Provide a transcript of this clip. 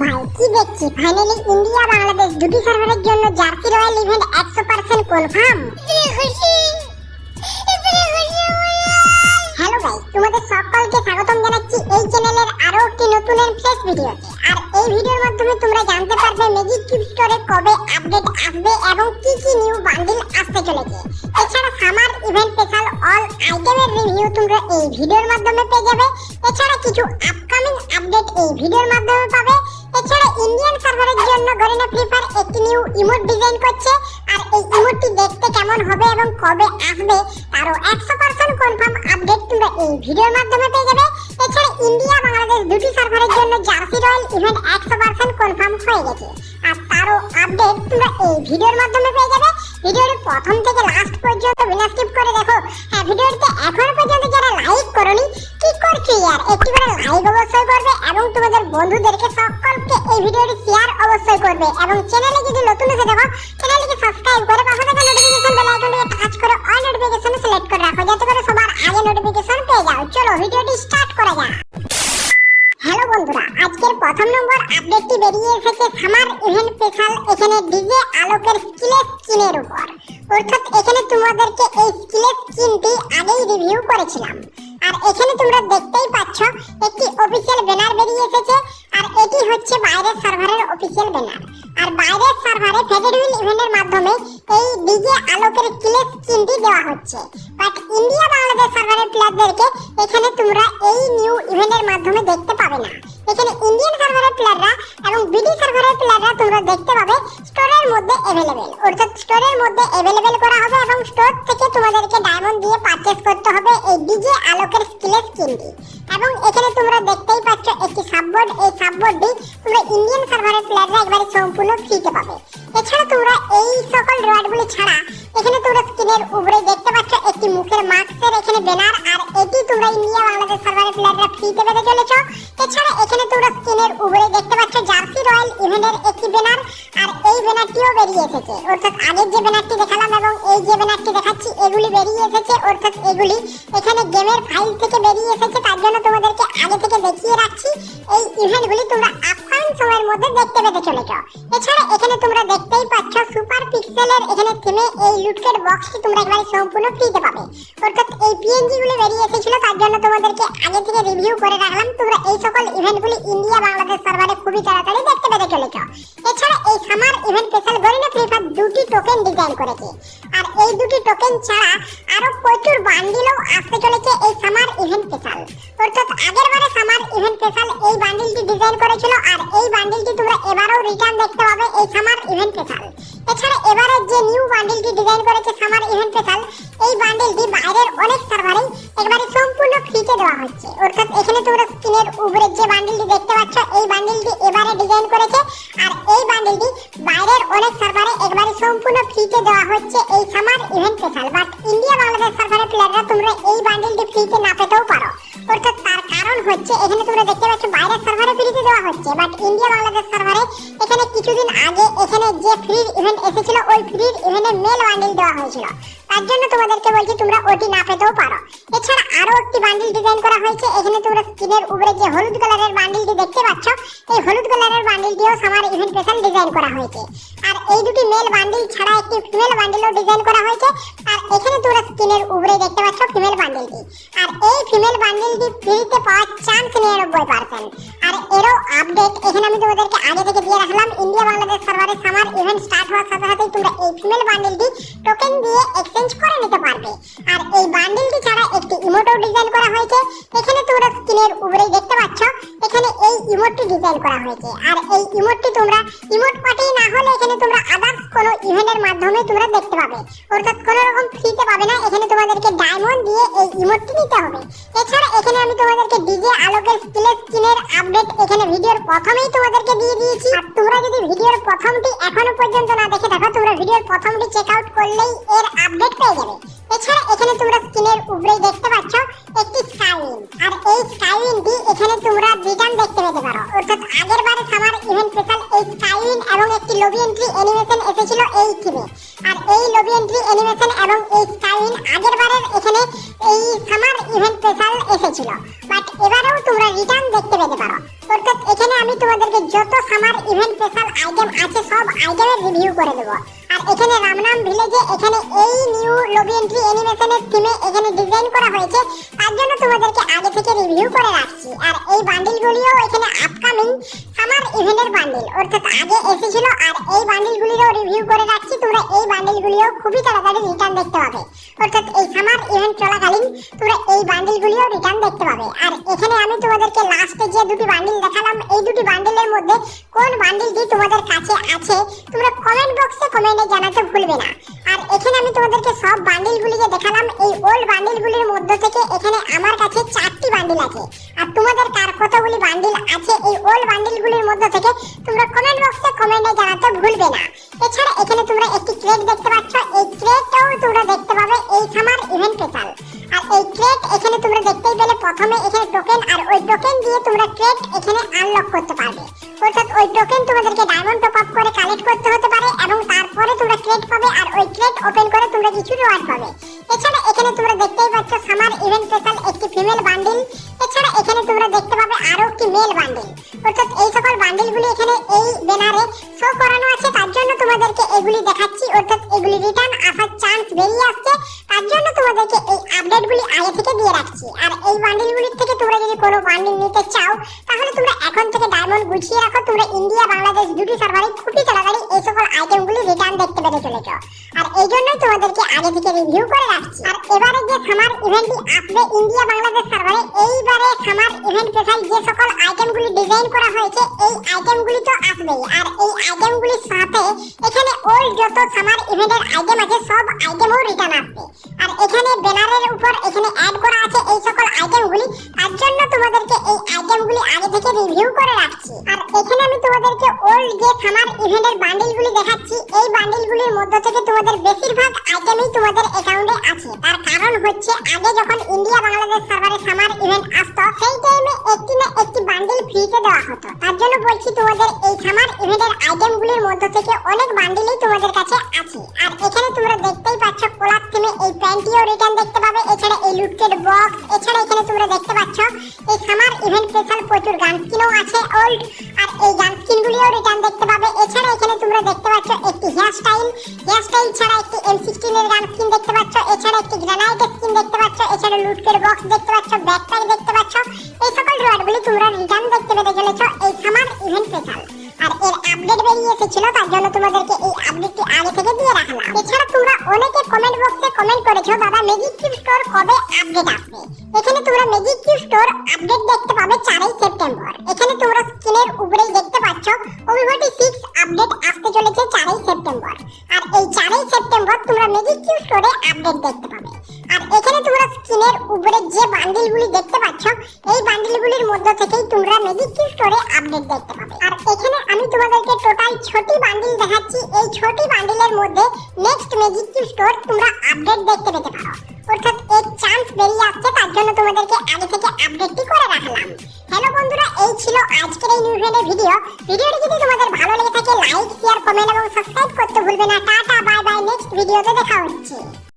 ভাই কি দেখছি। ফাইনালি ইন্ডিয়া বাংলাদেশ দুটি সার্ভারের জন্য জার্সি রয়্যাল ইভেন্ট একশো পার্সেন্ট কনফার্ম হ্যালো গাইস তোমাদের সকলকে স্বাগতম জানাচ্ছি এই চ্যানেলের আরও একটি নতুন এন্ড ফ্রেশ ভিডিওতে আর এই ভিডিওর মাধ্যমে তোমরা জানতে পারবে ম্যাজিক কিউব স্টোরে কবে আপডেট আসবে এবং কি কি নিউ বান্ডিল আসতে চলেছে। এছাড়া সামার ইভেন্ট স্পেশাল অল আইটেমের রিভিউ তোমরা এই ভিডিওর মাধ্যমে পেয়ে যাবে। এছাড়া কিছু আপকামিং আপডেট এই ভিডিওর মাধ্যমে পাবে। এছাড়া ইন্ডিয়ান সার্ভারের জন্য গরিনা ফ্রি ফায়ার একটি নিউ ইমোট ডিজাইন করছে। আর এই ইমোটটি দেখতে কেমন হবে এবং কবে আসবে, তারও একশো পার্সেন্ট কনফার্ম আপডেট তোমরা এই ভিডিওর মাধ্যমে পেয়ে যাবে। এছাড়া ইন্ডিয়া বাংলাদেশ দুটি সার্ভারের জন্য জার্সি রয়্যাল ইভেন্ট একশো পার্সেন্ট কনফার্ম হয়ে গেছে। আর তারও আপডেট তোমরা এই ভিডিওর মাধ্যমে পেয়ে যাবে। ভিডিওর প্রথম থেকে লাস্ট পর্যন্ত বিনা স্কিপ করে দেখো। হ্যাঁ ভিডিওটিতে এখনও পর্যন্ত যারা লাইক করনি, কি করছ ইয়ার? একটি করে লাইক অবশ্যই করবে এবং তোমাদের বন্ধুদেরকে সকলকে এই ভিডিওটি শেয়ার অবশ্যই করবে এবং চ্যানেলে যদি নতুন এসে দেখো চ্যানেলটিকে সাবস্ক্রাইব করে পাশে থাকা নোটিফিকেশন বেল আইকনটিকে টাচ করে অল নোটিফিকেশন সিলেক্ট করে রাখো, যাতে করে সবার আগে নোটিফিকেশন পেয়ে যাও। চলো, ভিডিওটি স্টার্ট করা যাক। হ্যালো বন্ধুরা, আজকের প্রথম নম্বর আপডেটটি বেরিয়ে এসেছে সামার ইভেন্ট স্পেশাল এখানে ডিজে আলোকের অর্থাৎ এখানে তোমাদেরকে এই স্কিলের স্কিনটি আগেই রিভিউ করেছিলাম। আর এখানে তোমরা দেখতেই পাচ্ছ, একটি অফিসিয়াল ব্যানার বেরিয়ে এসেছে, আর এটি হচ্ছে বাইরের সার্ভারের অফিসিয়াল ব্যানার আর বাইরের সার্ভারে ফেডারেল ইভেন্টের মাধ্যমে এই ডিজে আলোকের স্কিলের স্কিনটি দেওয়া হচ্ছে। বাট ইন্ডিয়া বাংলাদেশ সার্ভারের প্লেয়ারদেরকে এখানে তোমরা এই নিউ ইভেন্টের মাধ্যমে দেখতে পাবে না। এখানে ইন্ডিয়ান সার্ভারের প্লেয়াররা এবং বিডি সার্ভারের প্লেয়াররা তোমরা দেখতে পাবে মধ্যে অ্যাভেলেবেল অর্থাৎ স্টোরের মধ্যে অ্যাভেলেবেল করা হবে এবং স্টোর থেকে তোমাদেরকে ডায়মন্ড দিয়ে পারচেজ করতে হবে এই ডিজে আলোকের স্কিলের স্কিনটি এবং এখানে তোমরা দেখতেই পাচ্ছ একটি সাববোর্ড এই সাববোর্ডটি তোমরা ইন্ডিয়ান সার্ভারের প্লেয়াররা একবারে সম্পূর্ণ ফ্রিতে পাবে। এছাড়া তোমরা এই সকল রিওয়ার্ডগুলি ছাড়া এখানে তোমরা স্ক্রিনের উপরে দেখতে পাচ্ছ একটি মুখের মাস্কের এখানে ব্যানার আর এটি তোমরা ইন্ডিয়া বাংলাদেশ সার্ভারের প্লেয়াররা ফ্রিতে পেতে চলেছ। এছাড়া এখানে তোমরা স্ক্রিনের উপরে দেখতে পাচ্ছ জার্সি রয়্যাল ইভেন্টের একটি ব্যানার ব্যানারটিও বেরিয়ে এসেছে। অর্থাৎ আগের যে ব্যানারটি দেখালাম এবং এই যে ব্যানারটি দেখাচ্ছি, এগুলি বেরিয়ে এসেছে। অর্থাৎ এগুলি এখানে গেমের ফাইল থেকে বেরিয়ে এসেছে। তার জন্য তোমাদেরকে আগে থেকে দেখিয়ে রাখছি। এই ইভেন্টগুলি তোমরা আপকামিং সময়ের মধ্যে দেখতে পেতে চলেছ এছাড়া এখানে তোমরা দেখতেই পাচ্ছ সুপার পিক্সেলের এখানে থিমে এই লুটকেট বক্সটি তোমরা একবারে সম্পূর্ণ ফ্রিতে পাবে। অর্থাৎ এই পিএনজি গুলি বেরিয়ে এসেছিল, তার জন্য তোমাদেরকে আগে থেকে রিভিউ করে রাখলাম। তোমরা এই সকল ইভেন্টগুলি ইন্ডিয়া বাংলাদেশ সার্ভারে খুবই তাড়াতাড়ি দেখতে পেতে চলেছ। এছাড়া এই summer event special Garena free fire দুটি টোকেন ডিজাইন করেছে। আর এই দুটি টোকেন ছাড়া আরও প্রচুর বান্ডিলও আসতে চলেছে এই সামার ইভেন্ট স্পেশাল অর্থাৎ আগের বারে সামার ইভেন্ট স্পেশাল এই বান্ডিলটি ডিজাইন করেছিল, আর এই বান্ডিলটি তোমরা এবারেও রিটার্ন দেখতে পাবে এই সামার ইভেন্ট স্পেশাল এছাড়া এবারে যে নিউ বান্ডিলটি ডিজাইন করেছে সামার ইভেন্ট স্পেশাল এই বান্ডিলটি বাইরের অনেক সার্ভারেই একবারে সম্পূর্ণ ফ্রিতে দেওয়া হচ্ছে। অর্থাৎ এখানে তোমরা স্ক্রিনের উপরে যে বান্ডিলটি দেখতে পাচ্ছ, এই বান্ডিলটি এবারে ডিজাইন করেছে ইন্ডিয়া বাংলাদেশ সার্ভারে এখানে কিছুদিন আগে এখানে যে ফ্রি ইভেন্ট এসেছিল, ওই ফ্রি ইভেন্টের মেল বান্ডিল দেওয়া হয়েছিল। তার জন্য তোমাদেরকে বলছি, তোমরা ওটি না পেতেও পারো। এছাড়া আরও একটি বান্ডিল ডিজাইন করা হয়েছে, এখানে তোমরা স্ক্রিনের উপরে যে হলুদ কালারের বান্ডিলটি দেখতে পাচ্ছ, এই হলুদ কালারের বান্ডিলটিও সামার ইভেন্ট স্পেশাল ডিজাইন করা হয়েছে। আর এই দুটি মেল বান্ডিল ছাড়া একটি ফিমেল বান্ডিলও ডিজাইন করা হয়েছে আর এখানে তোমরা স্ক্রিনের উপরে দেখতে পাচ্ছ ফিমেল বান্ডিলটি আর এই ফিমেল বান্ডিলটি ফ্রিতে পাওয়ার চান্স নিরানব্বই পার্সেন্ট আর এরও আপডেট এখানে আমি তোমাদেরকে আগে থেকে দিয়ে রাখলাম ইন্ডিয়া বাংলাদেশ সার্ভারে সামার ইভেন্ট স্টার্ট হওয়ার সাথে সাথেই তোমরা এই ফিমেল বান্ডিলটি টোকেন দিয়ে এক্সচেঞ্জ করে নিতে পারবে। আর এই বান্ডিলটি ছাড়া একটি ইমোটও ডিজাইন করা হয়েছে। এখানে তোমরা স্ক্রিনের উপরেই দেখতে পাচ্ছ, এখানে এই ইমোটটি ডিজাইন করা হয়েছে। আর এই ইমোটটি তোমরা ইমোট পার্টি না হলে এখানে তোমরা আদার্স কোনো ইভেন্টের মাধ্যমে তোমরা দেখতে পাবে। অর্থাৎ কোনো রকম ফ্রিতে পাবে না, এখানে তোমাদেরকে ডায়মন্ড দিয়ে এই ইমোটটি নিতে হবে। এছাড়া এখানে আমি তোমাদেরকে ডিজে আলোকের স্কিলের স্কিনের আপডেট এখানে ভিডিওর প্রথমেই তোমাদেরকে দিয়ে দিয়েছি। আর তোমরা যদি ভিডিওর প্রথমটি এখনও পর্যন্ত না দেখে থাকো, তোমরা ভিডিওর প্রথমটি চেক আউট করলেই এর আপডেট পেয়ে যাবে। এছাড়া এখানে তোমরা স্ক্রিনের উপরেই দেখতে পাচ্ছ একটি স্কাইউইন আর এই স্কাইউইনটি এখানে তোমরা রিটার্ন দেখতে পেতে পারো। অর্থাৎ আগের বারে সামার ইভেন্ট স্পেশাল এই স্কাইউইন এবং একটি লবি এন্ট্রি অ্যানিমেশন এসেছিল এই থিমে আর এই লবি এন্ট্রি অ্যানিমেশন এবং এই স্কাইউইন আগের বারের এখানে এই সামার ইভেন্ট স্পেশাল এসেছিল। বাট এবারেও তোমরা রিটার্ন দেখতে পেতে পারো। অর্থাৎ এখানে আমি তোমাদেরকে যত সামার ইভেন্ট স্পেশাল আইটেম আছে সব আইটেমের রিভিউ করে দেবো। আর এখানে রামনাম ভিলেজে এখানে এই নিউ লবি এন্ট্রি অ্যানিমেশনের থিমে এখানে ডিজাইন করা হয়েছে। তার জন্য তোমাদেরকে আগে থেকে রিভিউ করে রাখছি। আর এই বান্ডিলগুলিও এখানে আপকামিং সামার ইভেন্টের বান্ডিল অর্থাৎ আগে এসেছিল আর এই বান্ডিলগুলিরও রিভিউ করে রাখছি। তোমরা এই বান্ডিলগুলিও খুবই তাড়াতাড়ি রিটার্ন দেখতে পাবে। অর্থাৎ এই সামার ইভেন্ট চলাকালীন তোমরা এই বান্ডিলগুলিও রিটার্ন দেখতে পাবে। আর এখানে আমি তোমাদেরকে লাস্টে যে দুটি বান্ডিল দেখালাম, এই দুটি বান্ডিলের মধ্যে কোন বান্ডিলটি তোমাদের কাছে আছে, তোমরা কমেন্ট বক্সে কমেন্টে জানাতে ভুলবে না। আর এখানে আমি তোমাদেরকে সব বান্ডিলগুলি যে দেখালাম। এই ওল্ড বান্ডিলগুলির মধ্যে থেকে এখানে আমার কাছে চারটি বান্ডিল আছে। আর তোমাদের কতগুলি বান্ডিল আছে, এই ওল্ড বান্ডিলগুলির মধ্যে থেকে তোমরা কমেন্ট বক্সে কমেন্টে জানাতে ভুলবে না। এছাড়া এখানে তোমরা একটি ক্রেট দেখতে পাচ্ছ, এই ক্রেটটাও তোমরা দেখতে পাবে এই সামার ইভেন্ট স্পেশাল আর এই ক্রেট এখানে তোমরা দেখতেই পেলে প্রথমে এখানে টোকেন আর ওই টোকেন দিয়ে তোমরা ক্রেট এখানে আনলক করতে পারবে। অর্থাৎ ওই টোকেন তোমাদেরকে ডায়মন্ড টপ আপ করে কালেক্ট করতে হতে পারে এবং তারপরে তোমরা ক্রেট পাবে আর ওই ক্রেট ওপেন করে তোমরা কিছু রিওয়ার্ড পাবে। এছাড়া এখানে তোমরা দেখতেই পাচ্ছ সামার ইভেন্ট স্পেশাল একটি ফিমেল বান্ডিল। এছাড়া এখানে তোমরা দেখতে পাবে আরও একটি মেল বান্ডেল। অর্থাৎ এই সকল বান্ডেলগুলি এখানে এই ব্যানারে শো করানো আছে। তার জন্য তোমাদেরকে এগুলি দেখাচ্ছি। অর্থাৎ এগুলি রিটার্ন আসার চান্স বেরিয়ে আসছে। তার জন্য তোমাদেরকে এই আপডেটগুলি আগে থেকে দিয়ে রাখছি। আর এই বান্ডেলগুলির থেকে তোমরা যদি কোনো বান্ডেল নিতে চাও থেকে গুছিয়ে রাখো, তোমরা ইন্ডিয়া, বাংলাদেশ দুটি সার্ভারে খুবই তাড়াতাড়ি এই সকল আইটেমগুলি রিটার্ন দেখতে পেতে চলেছ। আর এই জন্যই তোমাদেরকে আগে থেকে রিভিউ করে রাখছি। আর এবারে যে সামার ইভেন্টটি আসবে ইন্ডিয়া, বাংলাদেশ সার্ভারে এইবারে সামার ইভেন্ট স্পেশাল যে সকল আইটেমগুলি ডিজাইন করা হয়েছে, এই আইটেমগুলি তো আসবেই। আর এই আইটেমগুলির সাথে এখানে ওল্ড যত সামার ইভেন্টের আইটেম আছে, সব আইটেমও রিটার্ন আসবে। আর এখানে ব্যানারের উপর এখানে অ্যাড করা আছে এই সকল আইটেমগুলি তার জন্য তোমাদেরকে এই আইটেমগুলি আগে থেকে রিভিউ করে রাখছি। আর এখানে আমি তোমাদেরকে ওল্ড যে সামার ইভেন্টের বান্ডিলগুলি দেখাচ্ছি। এই বান্ডিলগুলির মধ্যে থেকে তোমাদের বেশিরভাগ আইটেমই তোমাদের অ্যাকাউন্টে আছে। তার কারণ হচ্ছে, আগে যখন ইন্ডিয়া বাংলাদেশ সার্ভারে সামার ইভেন্ট আসতো, সেই টাইমে একটি না একটি বান্ডিল ফ্রিতে দেওয়া হতো। তার জন্য বলছি, তোমাদের এই সামার ইভেন্টের আইটেমগুলির মধ্যে থেকে অনেক বান্ডিলই তোমাদের কাছে আছে। আর এখানে তোমরা দেখতেই পাচ্ছ কোলার থিমে এই প্যান্টিও রিটার্ন দেখতে পাবে। এছাড়া এই লুটকেট বক্স এছাড়া এখানে তোমরা দেখতে পাচ্ছ, এই সামার ইভেন্ট স্পেশাল প্রচুর গান স্কিনও আছে ওল্ড আর এই গান স্কিনগুলিও রিটার্ন দেখতে পাবে। এছাড়া এখানে তোমরা দেখতে পাচ্ছ একটি হেয়ার স্টাইল হেয়ার স্টাইল ছাড়া একটি এম সিক্সটিন এর গান স্কিন দেখতে পাচ্ছ, এছাড়া একটি গ্রানাইট স্কিন দেখতে পাচ্ছ, এছাড়া লুটকেট বক্স দেখতে পাচ্ছ ব্যাকপ্যাক দেখতে পাচ্ছ। এই সকল রিওয়ার্ডগুলি তোমরা রিটার্ন দেখতে পেতে চলেছ এই সামার ইভেন্ট স্পেশাল আর এর আপডেট বেরিয়ে এসেছিল, তার জন্য তোমাদেরকে এই আপডেটটি আগে থেকে দিয়ে রাখলাম। এছাড়া তোমরা অনেকে কমেন্ট বক্সে কমেন্ট করেছ, দাদা ম্যাজিক স্টোর কবে আপডেট আসবে? এখানে তোমরা ম্যাজিক কিউব স্টোর আপডেট দেখতে পাবে চারই সেপ্টেম্বর এখানে তোমরা স্ক্রিনের উপরেই দেখতে পাচ্ছ ওভিভোটি সিক্স আপডেট আসতে চলেছে চারই সেপ্টেম্বর আর এই চারই সেপ্টেম্বর তোমরা ম্যাজিক কিউব স্টোরে আপডেট দেখতে পাবে। আর এখানে তোমরা স্ক্রিনের উপরে যে বান্ডিলগুলি দেখতে পাচ্ছ, এই বান্ডিলগুলির মধ্যে থেকেই তোমরা ম্যাজিক কিউব স্টোরে আপডেট দেখতে পাবে। আর এখানে আমি তোমাদেরকে টোটাল ছটি বান্ডিল দেখাচ্ছি। এই ছটি বান্ডিলের মধ্যে নেক্সট ম্যাজিক কিউব স্টোর তোমরা আপডেট দেখতে পেতে পারো। অর্থাৎ এর চান্স বেরিয়ে আসছে জন্য তোমাদেরকে আগে থেকে আপডেটটি করে রাখলাম। হ্যালো বন্ধুরা, এই ছিল আজকের এই নিউজের ভিডিও ভিডিওটি যদি তোমাদের ভালো লেগে থাকে লাইক শেয়ার কমেন্ট এবং সাবস্ক্রাইব করতে ভুলবে না। টাটা বাই বাই নেক্সট ভিডিওতে দেখা হচ্ছে।